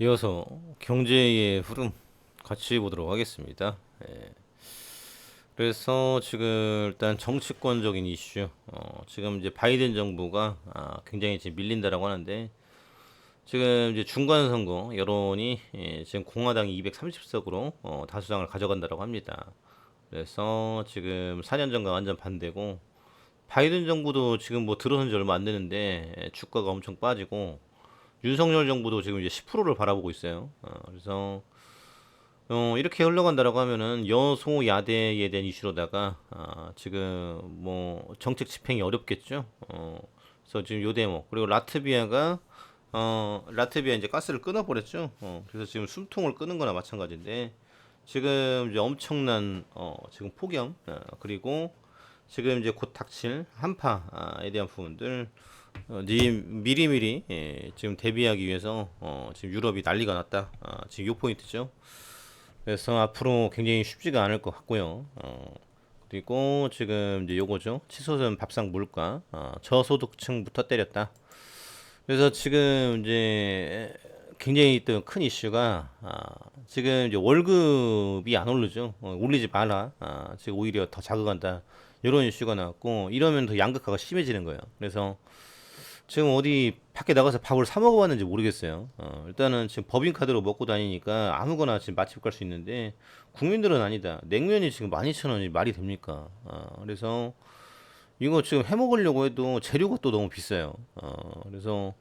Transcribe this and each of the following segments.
이어서 경제의 흐름 같이 보도록 하겠습니다. 예. 그래서 지금 일단 정치권적인 이슈, 어, 지금 이제 바이든 정부가 아, 굉장히 지금 밀린다라고 하는데 지금 이제 중간 선거 여론이 예, 지금 공화당이 230석으로 어, 다수당을 가져간다라고 합니다. 그래서 지금 4년 전과 완전 반대고 바이든 정부도 지금 뭐 들어선 지 얼마 안 되는데 예, 주가가 엄청 빠지고 윤석열 정부도 지금 이제 10%를 바라보고 있어요. 어, 그래서 어, 이렇게 흘러간다라고 하면은 여소야대에 대한 이슈로다가 아, 지금 뭐 정책 집행이 어렵겠죠. 어, 그래서 지금 요 대목 그리고 라트비아가 어, 라트비아 이제 가스를 끊어버렸죠. 어, 그래서 지금 숨통을 끄는 거나 마찬가지인데 지금 이제 엄청난 어, 지금 폭염 어, 그리고 지금 이제 곧 닥칠 한파에 대한 부분들 어, 니 미리미리 예, 지금 대비하기 위해서 어, 지금 유럽이 난리가 났다. 아, 지금 요 포인트죠. 그래서 앞으로 굉장히 쉽지가 않을 것 같고요. 어, 그리고 지금 이제 요거죠. 치솟은 밥상 물가 어, 저소득층부터 때렸다. 그래서 지금 이제 굉장히 또 큰 이슈가 아, 지금 이제 월급이 안 오르죠. 어, 올리지 마라. 아, 지금 오히려 더 자극한다. 이런 이슈가 나왔고 이러면 더 양극화가 심해지는 거예요. 그래서 지금 어디 밖에 나가서 밥을 사 먹어봤는지 모르겠어요. 어, 일단은 지금 법인카드로 먹고 다니니까 아무거나 지금 맛집 갈 수 있는데 국민들은 아니다. 냉면이 지금 12,000원이 말이 됩니까? 어, 그래서 이거 지금 해 먹으려고 해도 재료가 또 너무 비싸요. 어, 그래서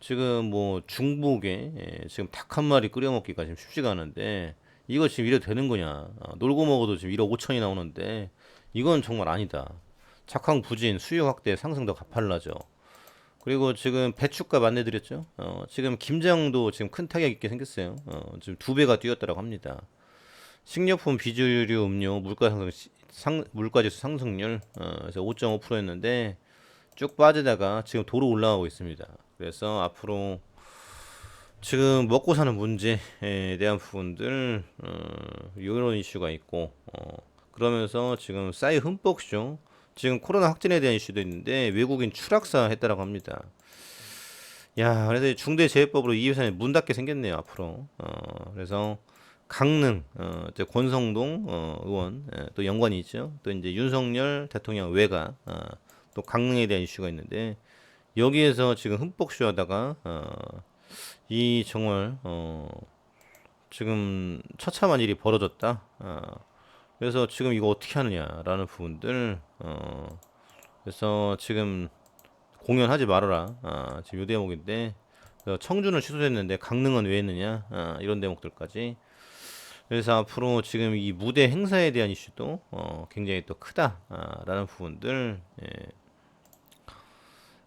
지금 뭐 중복에 예, 지금 닭 한 마리 끓여 먹기가 지금 쉽지가 않은데 이거 지금 이래도 되는 거냐? 어, 놀고 먹어도 지금 1억 5천이 나오는데 이건 정말 아니다. 착황 부진, 수요 확대, 상승 더 가팔라죠. 그리고 지금 배추값 안내드렸죠. 어, 지금 김장도 지금 큰 타격 있게 생겼어요. 어, 지금 두 배가 뛰었다라고 합니다. 식료품, 비주류, 음료, 물가 상승, 상, 물가지수 상승률 어, 그래서 5.5%였는데 쭉 빠지다가 지금 도로 올라가고 있습니다. 그래서 앞으로 지금 먹고 사는 문제에 대한 부분들 어, 이런 이슈가 있고 어, 그러면서 지금 싸이 흠뻑쇼 지금 코로나 확진에 대한 이슈도 있는데 외국인 추락사 했다라고 합니다. 야, 그래서 중대재해법으로 이 회사에 문 닫게 생겼네요 앞으로. 어, 그래서 강릉, 어, 이제 권성동 어, 의원 예, 또 연관이 있죠. 또 이제 윤석열 대통령 외가 어, 또 강릉에 대한 이슈가 있는데 여기에서 지금 흠뻑 쇼하다가 어, 이 정말 어, 지금 처참한 일이 벌어졌다. 어, 그래서 지금 이거 어떻게 하느냐라는 부분들 어 그래서 지금 공연하지 말아라 아, 지금 요 대목인데 청주는 취소됐는데 강릉은 왜 했느냐 아, 이런 대목들까지 그래서 앞으로 지금 이 무대 행사에 대한 이슈도 어, 굉장히 또 크다라는 부분들 예.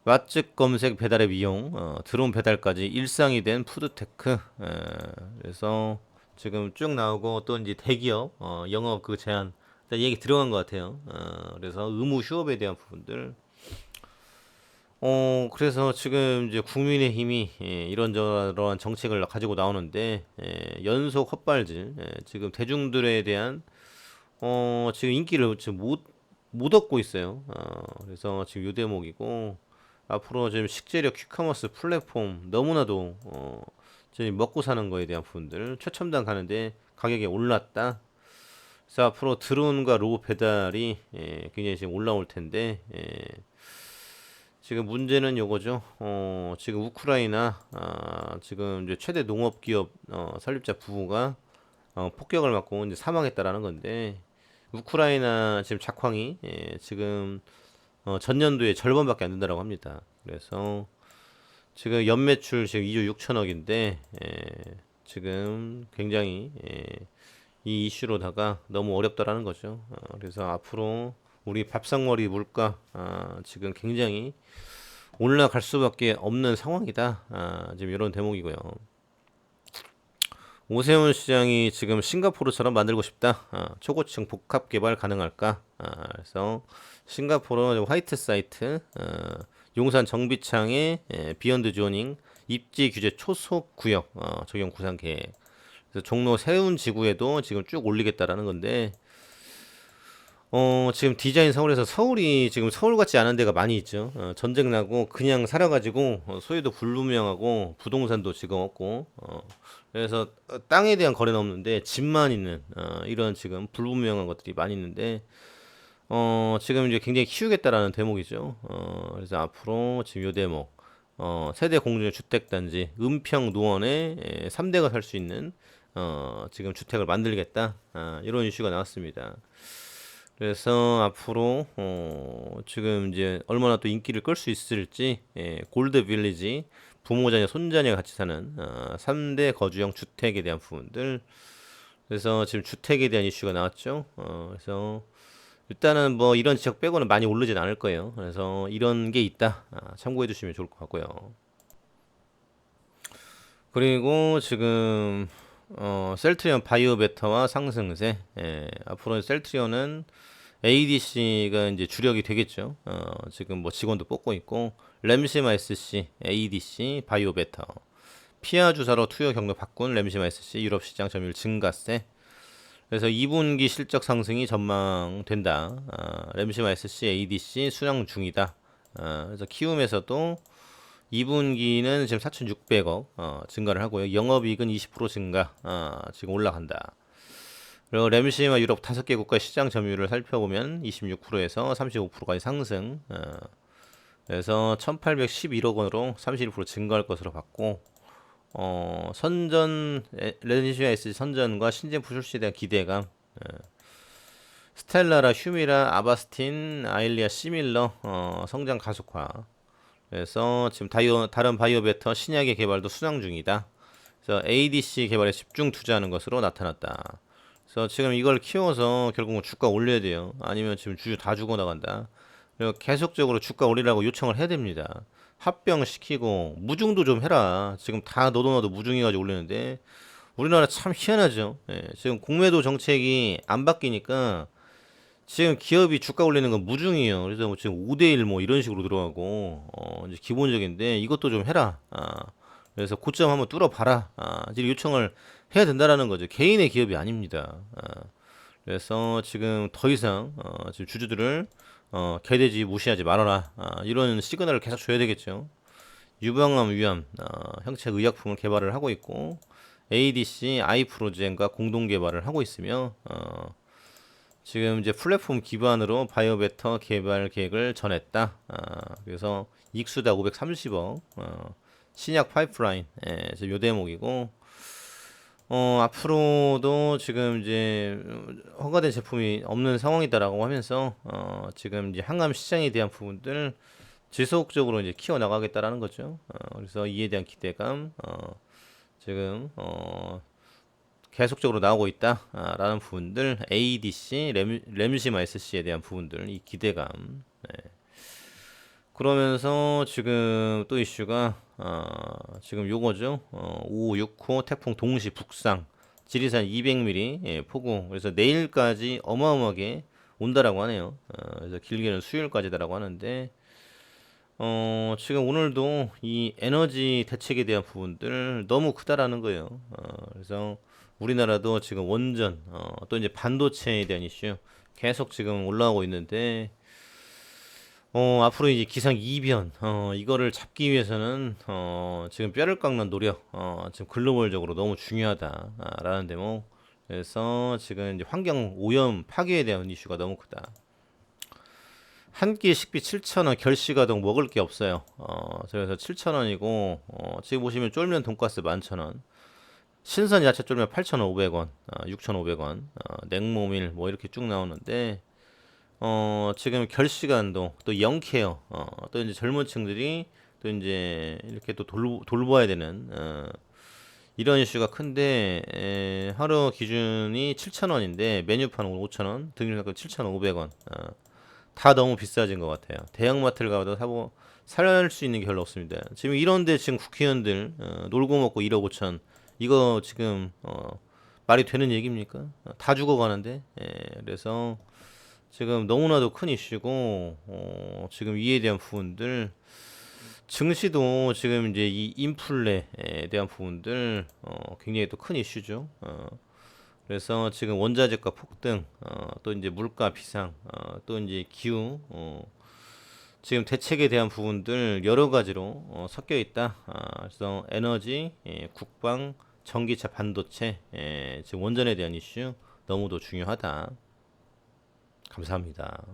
맛집 검색 배달의 비용 어, 드론 배달까지 일상이 된 푸드테크 예. 그래서 지금 쭉 나오고 또 이제 대기업 어, 영업 그 제한 얘기 들어간 것 같아요. 어, 그래서 의무 휴업에 대한 부분들. 어 그래서 지금 이제 국민의힘이 예, 이런저런 정책을 가지고 나오는데 예, 연속 헛발질 예, 지금 대중들에 대한 어 지금 인기를 지금 못 못 얻고 있어요. 어, 그래서 지금 요 대목이고 앞으로 지금 식재료 퀵커머스 플랫폼 너무나도 어, 저희 먹고 사는 거에 대한 부분들 최첨단 가는데 가격이 올랐다. 그래서 앞으로 드론과 로봇 배달이 예, 굉장히 지금 올라올 텐데 예, 지금 문제는 요거죠. 어, 지금 우크라이나 아, 지금 이제 최대 농업 기업 어, 설립자 부부가 어, 폭격을 맞고 이제 사망했다라는 건데 우크라이나 지금 작황이 예, 지금 어, 전년도에 절반밖에 안 된다라고 합니다. 그래서 지금 연매출 지금 2조 6천억인데 예, 지금 굉장히 예, 이 이슈로다가 너무 어렵다라는 거죠. 어, 그래서 앞으로 우리 밥상머리 물가 아, 지금 굉장히 올라갈 수밖에 없는 상황이다. 아, 지금 이런 대목이고요. 오세훈 시장이 지금 싱가포르처럼 만들고 싶다. 아, 초고층 복합 개발 가능할까? 아, 그래서 싱가포르 화이트 사이트 어, 용산 정비창의 예, 비욘드 조닝 입지 규제 초속 구역 어, 적용 구상 계획. 그래서 종로 세운 지구에도 지금 쭉 올리겠다라는 건데 어, 지금 디자인 서울에서 서울이 지금 서울 같지 않은 데가 많이 있죠. 어, 전쟁 나고 그냥 살아가지고 어, 소유도 불분명하고 부동산도 지금 없고 어, 그래서 어, 땅에 대한 거래는 없는데 집만 있는 어, 이런 지금 불분명한 것들이 많이 있는데 어, 지금 이제 굉장히 키우겠다라는 대목이죠. 어, 그래서 앞으로 지금 요 대목 어, 세대 공중 주택단지 은평 노원에 에, 3대가 살 수 있는 어, 지금 주택을 만들겠다 아, 이런 이슈가 나왔습니다. 그래서 앞으로 어, 지금 이제 얼마나 또 인기를 끌 수 있을지 예, 골드 빌리지 부모 자녀 손자녀가 같이 사는 어, 3대 거주형 주택에 대한 부분들 그래서 지금 주택에 대한 이슈가 나왔죠. 어, 그래서 일단은 뭐 이런 지적 빼고는 많이 오르진 않을 거예요. 그래서 이런 게 있다. 아, 참고해 주시면 좋을 것 같고요. 그리고 지금 어, 셀트리온 바이오 베타와 상승세. 예, 앞으로 셀트리온은 ADC가 이제 주력이 되겠죠. 어, 지금 뭐 직원도 뽑고 있고 램시마 SC, ADC, 바이오 베타. 피아 주사로 투여 경로 바꾼 램시마 SC 유럽 시장 점유율 증가세. 그래서 2분기 실적 상승이 전망된다. 아, 램시마 SC, ADC 수량 중이다. 아, 그래서 키움에서도 2분기는 지금 4,600억 어, 증가를 하고요. 영업이익은 20% 증가, 아, 지금 올라간다. 그리고 램시마 유럽 다섯 개 국가 시장 점유율을 살펴보면 26%에서 35%까지 상승. 어, 그래서 1,811억 원으로 31% 증가할 것으로 봤고, 어, 선전 레지시아 S 선전과 신제품 출시에 대한 기대감. 예. 스텔라라, 휴미라, 아바스틴, 아일리아, 시밀러 어, 성장 가속화. 그래서 지금 다이오, 다른 바이오 베터 신약의 개발도 순항 중이다. 그래서 ADC 개발에 집중 투자하는 것으로 나타났다. 그래서 지금 이걸 키워서 결국은 주가 올려야 돼요. 아니면 지금 주주 다 죽어 나간다. 그리고 계속적으로 주가 올리라고 요청을 해야 됩니다. 합병시키고 무중도 좀 해라. 지금 다 너도 나도 무중해가지고 올리는데 우리나라 참 희한하죠. 예, 지금 공매도 정책이 안 바뀌니까 지금 기업이 주가 올리는 건 무중이에요. 그래서 뭐 지금 5대1 뭐 이런 식으로 들어가고 어 이제 기본적인데 이것도 좀 해라. 아, 그래서 고점 한번 뚫어봐라. 아, 지금 요청을 해야 된다라는 거죠. 개인의 기업이 아닙니다. 아, 그래서 지금 더 이상 어, 지금 주주들을 어, 개돼지 무시하지 말아라. 아, 이런 시그널을 계속 줘야 되겠죠. 유방암 위암 어, 형체 의약품을 개발을 하고 있고 ADC 아이프로젠과 공동 개발을 하고 있으며 어, 지금 이제 플랫폼 기반으로 바이오베터 개발 계획을 전했다. 아, 그래서 익수다 530억 어, 신약 파이프라인 예, 요 대목이고 어, 앞으로도 지금 이제 허가된 제품이 없는 상황이다라고 하면서 어, 지금 이제 항암 시장에 대한 부분들 지속적으로 이제 키워 나가겠다라는 거죠. 어, 그래서 이에 대한 기대감 어, 지금 어, 계속적으로 나오고 있다라는 부분들 ADC 램, 램시마 SC에 대한 부분들 이 기대감 네. 그러면서 지금 또 이슈가 어, 지금 요거죠. 어, 5, 6호 태풍 동시 북상 지리산 200mm 예, 폭우. 그래서 내일까지 어마어마하게 온다라고 하네요. 어, 그래서 길게는 수요일까지다라고 하는데 어, 지금 오늘도 이 에너지 대책에 대한 부분들 너무 크다라는 거예요. 어, 그래서 우리나라도 지금 원전 어, 또 이제 반도체에 대한 이슈 계속 지금 올라오고 있는데 어, 앞으로 이제 기상 이변, 어, 이거를 잡기 위해서는, 어, 지금 뼈를 깎는 노력, 어, 지금 글로벌적으로 너무 중요하다라는 대목. 그래서 지금 이제 환경 오염 파괴에 대한 이슈가 너무 크다. 한 끼 식비 7,000원, 결시가동 먹을 게 없어요. 어, 그래서 7,000원이고, 어, 지금 보시면 쫄면 돈가스 11,000원. 신선 야채 쫄면 8,500원, 어, 6,500원, 어, 냉모밀 뭐 이렇게 쭉 나오는데, 어, 지금 결시간도 또 영케어, 어, 또 이제 젊은 층들이 또 이제 이렇게 또 돌, 돌봐야 되는, 어, 이런 이슈가 큰데, 에, 하루 기준이 7,000원인데, 메뉴판 5,000원, 등유가격 7,500원. 어, 다 너무 비싸진 것 같아요. 대형마트를 가도 사고, 살수 있는 게 별로 없습니다. 지금 이런데 지금 국회의원들, 어, 놀고 먹고 1억 5천, 이거 지금, 어, 말이 되는 얘기입니까? 어, 다 죽어가는데, 예, 그래서, 지금 너무나도 큰 이슈고 어, 지금 이에 대한 부분들 증시도 지금 이제 이 인플레에 대한 부분들 어, 굉장히 또 큰 이슈죠. 어, 그래서 지금 원자재가 폭등, 어, 또 이제 물가 비상, 어, 또 이제 기후, 어, 지금 대책에 대한 부분들 여러 가지로 어, 섞여 있다. 아, 그래서 에너지, 예, 국방, 전기차, 반도체, 예, 지금 원전에 대한 이슈 너무도 중요하다. 감사합니다.